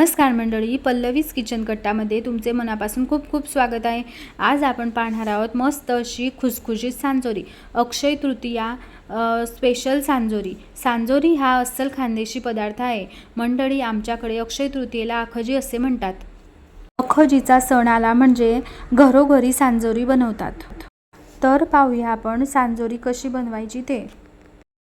नमस्कार मंडळी पल्लवीज किचन कट्टामध्ये तुमचे मनापासून खूप खूप स्वागत आहे. आज आपण पाहणार आहोत मस्त अशी खुसखुशीत सांजोरी अक्षय तृतीया स्पेशल सांजोरी. सांजोरी हा अस्सल खानदेशी पदार्थ आहे. मंडळी आमच्याकडे अक्षय तृतीयेला अखजी असे म्हणतात. अखजीचा सण आला म्हणजे घरोघरी सांजोरी बनवतात. तर पाहूया आपण सांजोरी कशी बनवायची ते.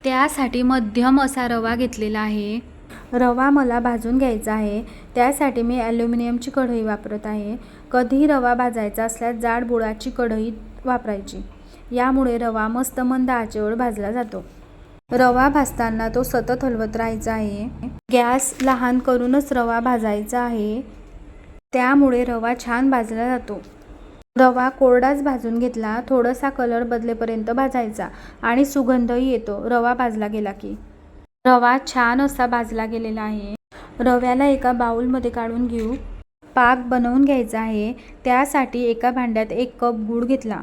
त्यासाठी मध्यम असा रवा घेतलेला आहे. रवा मला भाजून घ्यायचा आहे. त्यासाठी मी ॲल्युमिनियमची कढई वापरत आहे. कधी रवा भाजायचा असल्यास जाड बुळाची कढई वापरायची. यामुळे रवा मस्त मंद आचेवर भाजला जातो. रवा भाजताना तो सतत हलवत राहायचा आहे. गॅस लहान करूनच रवा भाजायचा आहे. त्यामुळे रवा छान भाजला जातो. रवा कोरडाच भाजून घेतला थोडासा कलर बदलेपर्यंत भाजायचा आणि सुगंधही येतो. रवा भाजला गेला की. रवा छान असा भाजला गेलेला आहे. रव्याला एका बाउलमध्ये काढून घेऊ. पाक बनवून घ्यायचा आहे. त्यासाठी एका भांड्यात एक कप गूळ घेतला.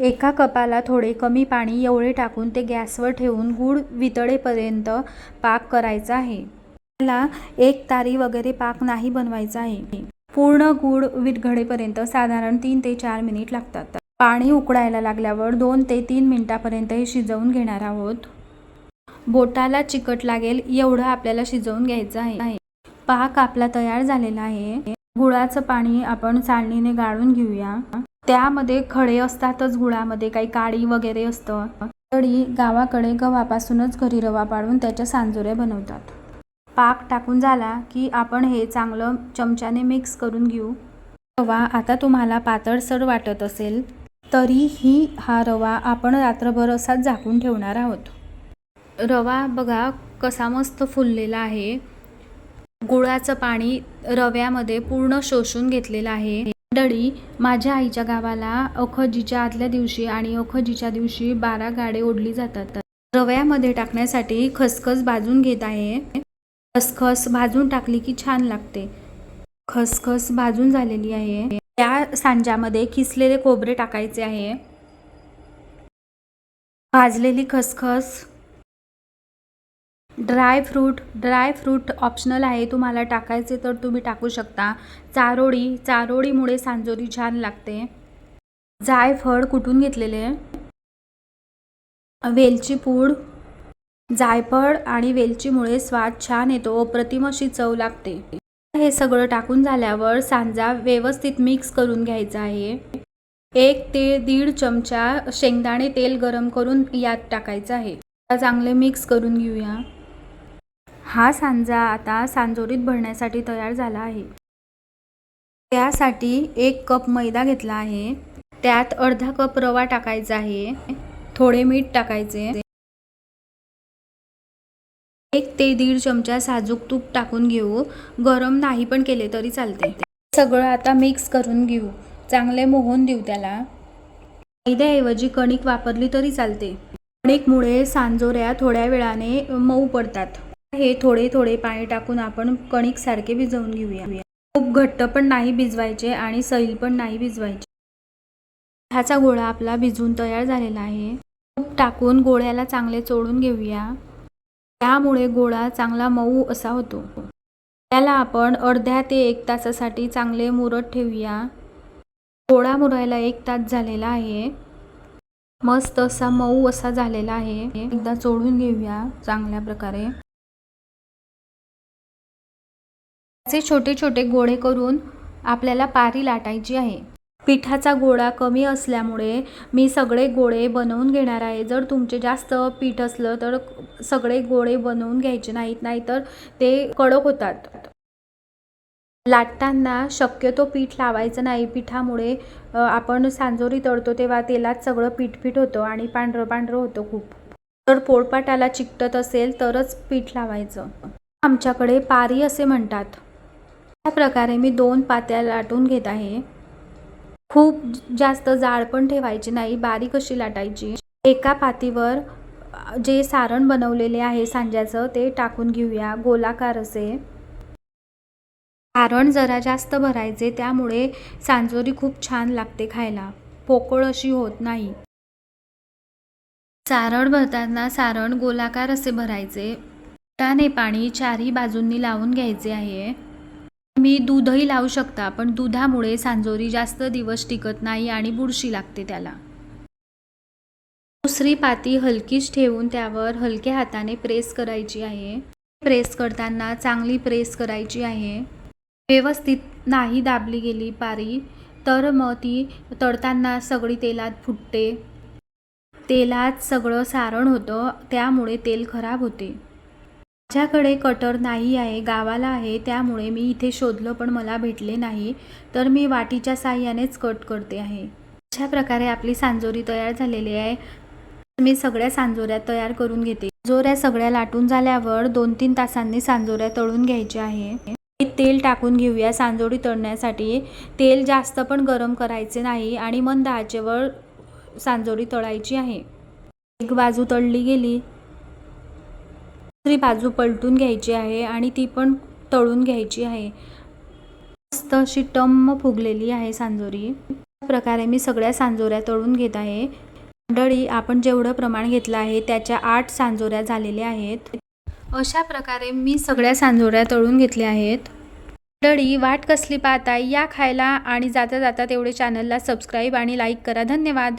एका कपाला थोडे कमी पाणी एवढे टाकून ते गॅसवर ठेवून गूळ वितळेपर्यंत पाक करायचा आहे. त्याला एक तारी वगैरे पाक नाही बनवायचा आहे. पूर्ण गूळ विरघळेपर्यंत साधारण तीन ते चार मिनिट लागतात. पाणी उकडायला लागल्यावर दोन ते तीन मिनिटापर्यंत हे शिजवून घेणार आहोत. बोटाला चिकट लागेल एवढं आपल्याला शिजवून घ्यायचं आहे. पाक आपला तयार झालेला आहे. गुळाचं पाणी आपण चाळणीने गाळून घेऊया. त्यामध्ये खडे असतातच गुळामध्ये काही काळी वगैरे असतं. तरी गावाकडे गव्हापासूनच घरी रवा पाडून त्याच्या सांजोऱ्या बनवतात. पाक टाकून झाला की आपण हे चांगलं चमच्याने मिक्स करून घेऊ. रवा आता तुम्हाला पातळसर वाटत असेल तरीही हा रवा आपण रात्रभर असाच झाकून ठेवणार आहोत. रवा बघा कसा मस्त फुललेला आहे. गुळाचं पाणी रव्यामध्ये पूर्ण शोषून घेतलेलं आहे. मंडळी माझ्या आईच्या गावाला अखजीच्या आदल्या दिवशी आणि अखजीच्या दिवशी बारा गाडे ओढली जातात. रव्यामध्ये टाकण्यासाठी खसखस भाजून घेत आहे. खसखस भाजून टाकली की छान लागते. खसखस भाजून झालेली आहे. त्या सांजामध्ये किसलेले खोबरे टाकायचे आहे. भाजलेली खसखस ड्रायफ्रूट ड्रायफ्रूट ऑप्शनल आहे तुम्हाला टाकायचे तर तुम्ही टाकू शकता. चारोळी चारोळीमुळे सांजोरी छान लागते. जायफळ कुटून घेतलेले? वेलची पूड. जायफळ आणि वेलचीमुळे स्वाद छान येतो अप्रतिम अशी चव लागते. हे सगळं टाकून झाल्यावर सांजा व्यवस्थित मिक्स करून घ्यायचा आहे. एक ते दीड चमचा शेंगदाणे तेल गरम करून यात टाकायचं आहे. चांगले मिक्स करून घेऊया. हा सांजा आता सांजोरीत भरण्यासाठी तयार झाला आहे. त्यासाठी एक कप मैदा घेतला आहे. त्यात अर्धा कप रवा टाकायचा आहे. थोडे मीठ टाकायचे. एक ते दीड चमचा साजूक तूप टाकून घेऊ. गरम नाही पण केले तरी चालते. सगळं आता मिक्स करून घेऊ. चांगले मोहून देऊ त्याला. मैद्याऐवजी कणिक वापरली तरी चालते. कणिकमुळे सांजोऱ्या थोड्या वेळाने मऊ पडतात. हे थोडे थोडे पाणी टाकून आपण कणिक सारखे भिजवून घेऊया. खूप घट्ट पण नाही भिजवायचे आणि सैल पण नाही भिजवायचे. ह्याचा गोळा आपला भिजून तयार झालेला आहे. तूप टाकून गोळ्याला चांगले चोळून घेऊया. त्यामुळे गोळा चांगला मऊ असा होतो. त्याला आपण अर्ध्या ते एक तासासाठी चांगले मुरत ठेवूया. गोळा मुरायला एक तास झालेला आहे. मस्त असा मऊ असा झालेला आहे. एकदा चोळून घेऊया चांगल्या प्रकारे. असे छोटे छोटे गोळे करून आपल्याला पारी लाटायची आहे. पिठाचा गोळा कमी असल्यामुळे मी सगळे गोळे बनवून घेणार आहे. जर तुमचे जास्त पीठ असलं तर सगळे गोळे बनवून घ्यायचे नाहीत नाहीतर ते कडक होतात. लाटताना शक्यतो पीठ लावायचं नाही. पिठामुळे आपण सांजोरी तळतो तेव्हा तेलात सगळं पीठ पीठ होतं आणि पांढरं पांढरं होतं खूप. जर पोळपाटाला चिकटत असेल तरच पीठ लावायचं. आमच्याकडे पारी असे म्हणतात. प्रकारे मी दोन पात्या लाटून घेत आहे. खूप जास्त जाड पण ठेवायची नाही बारीक अशी लाटायची. एका पातीवर जे सारण बनवलेले आहे सांज्याचं ते टाकून घेऊया गोलाकार असे. सारण जरा जास्त भरायचे त्यामुळे सांजोरी खूप छान लागते खायला. पोकळ अशी होत नाही. सारण भरताना सारण गोलाकार असे भरायचे. टाने पाणी चारही बाजूंनी लावून घ्यायचे आहे. मी दूधही लावू शकता पण दुधामुळे सांजोरी जास्त दिवस टिकत नाही आणि बुरशी लागते त्याला. दुसरी पाती हलकीच ठेवून त्यावर हलक्या हाताने प्रेस करायची आहे. प्रेस करताना चांगली प्रेस करायची आहे. व्यवस्थित नाही दाबली गेली पारी तर मग ती तळताना सगळी तेलात फुटते. तेलात सगळं सारण होतं त्यामुळे तेल खराब होते. माझ्याकडे कटर नाही आहे गावाला आहे त्यामुळे मी इथे शोधलं पण मला भेटले नाही तर मी वाटीच्या साह्यानेच कट करते आहे. अशा प्रकारे आपली सांजोरी तयार झालेली आहे. मी सगळ्या सांजोऱ्या तयार करून घेते. सांजोऱ्या सगळ्या लाटून झाल्यावर दोन तीन तासांनी सांजोऱ्या तळून घ्यायच्या आहे. तेल टाकून घेऊया. सांजोरी तळण्यासाठी तेल जास्त पण गरम करायचे नाही आणि मंद आचेवर सांजोरी तळायची आहे. एक बाजू तळली गेली. दुसरी बाजू पलटून घ्यायची आहे आणि ती पण तळून घ्यायची आहे. मस्त अशी टम्म फुगलेली आहे सांजोरी. प्रकारे मी सगळ्या सांजोऱ्या तळून घेत आहे. मंडळी आपण जेवढं प्रमाण घेतलं आहे त्याच्या आठ सांजोऱ्या झालेल्या आहेत. अशा प्रकारे मी सगळ्या सांजोऱ्या तळून घेतल्या आहेत. मंडळी वाट कसली पाहताय? या खायला आणि जाता जाता तेवढे चॅनलला सबस्क्राईब आणि लाईक करा. धन्यवाद!